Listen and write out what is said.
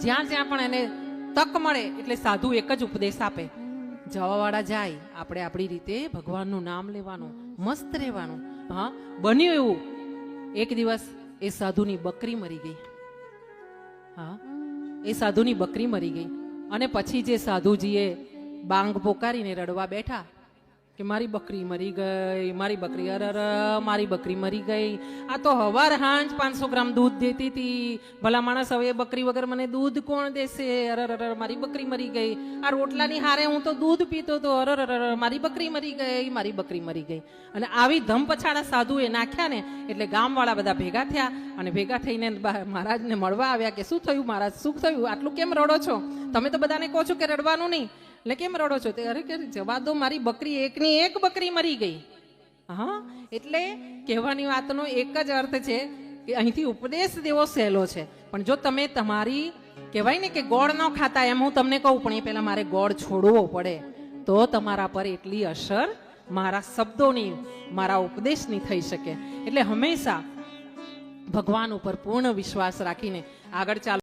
જ્યાં જ્યાં પણ એને તક મળે એટલે સાધુ એક જ ઉપદેશ આપે. જવાવાળા જાય, આપણે આપણી રીતે ભગવાનનું નામ લેવાનું, મસ્ત રહેવાનું. હા, બન્યું એવું. એક દિવસ એ સાધુની બકરી મરી ગઈ. હા, એ સાધુની બકરી મરી ગઈ. અને પછી જે સાધુજીએ બાંગ પોકારીને રડવા બેઠા કે મારી બકરી મરી ગઈ, મારી બકરી અરર, મારી બકરી મરી ગઈ. આ તો હવાર હાંજ પાંચસો ગ્રામ દૂધ દેતી હતી. ભલા માણસ હવે બકરી વગર મને દૂધ કોણ દેશે? અરર અરર મારી બકરી મરી ગઈ. આ રોટલાની હારે હું તો દૂધ પીતો તો અરર અરર મારી બકરી મરી ગઈ, મારી બકરી મરી ગઈ. અને આવી ધમ પછાડા સાધુએ નાખ્યા ને, એટલે ગામવાળા બધા ભેગા થયા અને ભેગા થઈને મહારાજને મળવા આવ્યા કે, શું થયું મહારાજ? શું થયું? આટલું કેમ રડો છો? તમે તો બધાને કહો છો કે રડવાનું નહીં. એટલે કેમ રડો છો? તે અરે કે જવા દો, મારી બકરી એકની એક બકરી મરી ગઈ. હા, એટલે કહેવાની વાતનો એક જ અર્થ છે કે અહીંથી ઉપદેશ દેવો સહેલો છે. પણ જો તમે તમારી, કહેવાય ને કે ગોળ ન ખાતા, એમ હું તમને કહું, પણ એ પહેલા મારે ગોળ છોડવો પડે. તો તમારા પર એટલી અસર મારા શબ્દોની, મારા ઉપદેશની થઈ શકે. એટલે હંમેશા ભગવાન ઉપર પૂર્ણ વિશ્વાસ રાખીને આગળ ચાલો.